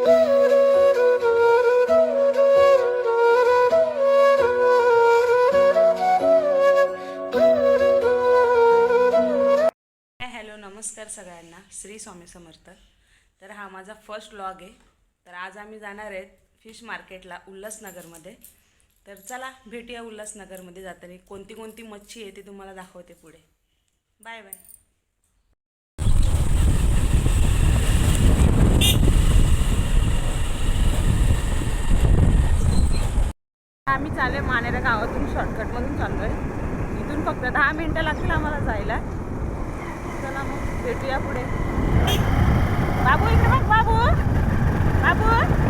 Hello नमस्कार सगळ्यांना. श्री स्वामी समर्थ. तर हा माझा फर्स्ट व्लॉग आहे. तर आज आम्ही जाणार आहेत फिश मार्केटला उल्हासनगरमध्ये. तर चला भेटूया उल्हासनगरमध्ये जाताना. कोणती कोणती मच्छी आहे ती तुम्हाला दाखवते पुढे. बाय बाय आम्ही चाललोय मानेरा गावातून शॉर्टकटमधून चाललो आहे इथून फक्त दहा मिनटं लागतील आम्हाला जायला. चला मग भेटूया पुढे. बाबू इकडे बघ बाबू. बाबू.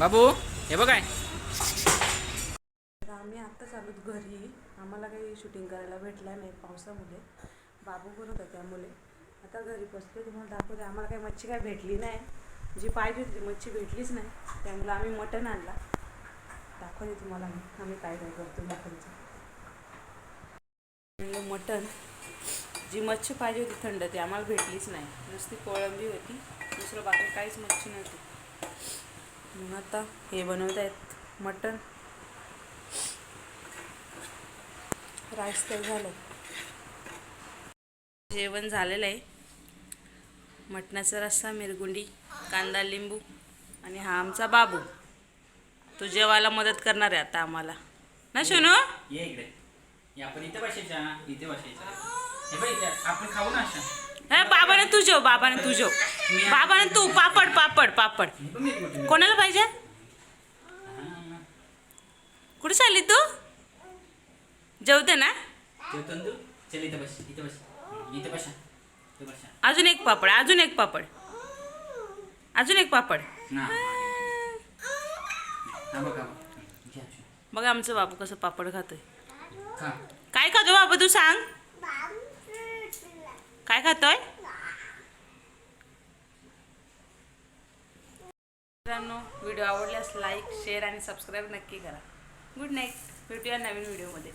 बाबू हे बघ काय. आम्ही आत्ताच आलोत घरी. आम्हाला काही शूटिंग करायला भेटलं नाही पावसामुळे. बाबू करत होत्या त्यामुळे. आता घरी बसले तुम्हाला दाखवते. आम्हाला काही मच्छी काय भेटली नाही. जी पाहिजे होती ती मच्छी भेटलीच नाही. त्यामुळे आम्ही मटण आणला. दाखवते तुम्हाला आम्ही काय काय करतो मटणचं. मटण जी मच्छी पाहिजे होती थंड ती आम्हाला भेटलीच नाही. नुसती कोळंबी होती. दुसरं बाकी काहीच मच्छी नव्हती. मग आता हे बनवत आहेत मटण. राईस तर झालं. जेवण झालेलं आहे. मटणाचा रस्सा मिरगुंडी कांदा लिंबू आणि हा आमचा बाबू. तो जेवायला मदत करणार आहे आता आम्हाला. ना शोनू? ये इकडे. ये आपण इथे बसायच्या इथे बसायच्या हे बघ इथे. आपण खाऊ ना अशा. हे बाबाने तू जेव बाबाने तू जेव. बाबाने तू पापड पापड पापड. कोणाला पाहिजे? कुठे चालली तू? जेवते ना? जेवतो ना तू? चल इथे बसा इथे बसा. अजून एक पापड अजून एक पापड. अजून एक पापड. ना. बघ. आमचं बाबू कसं पापड खातोय. काय खातो बाबा तू सांग. काय खातोय? मित्रांनो व्हिडिओ आवडल्यास लाईक शेअर आणि सबस्क्राईब नक्की करा. Good night. भेटूया नवीन व्हिडिओमध्ये.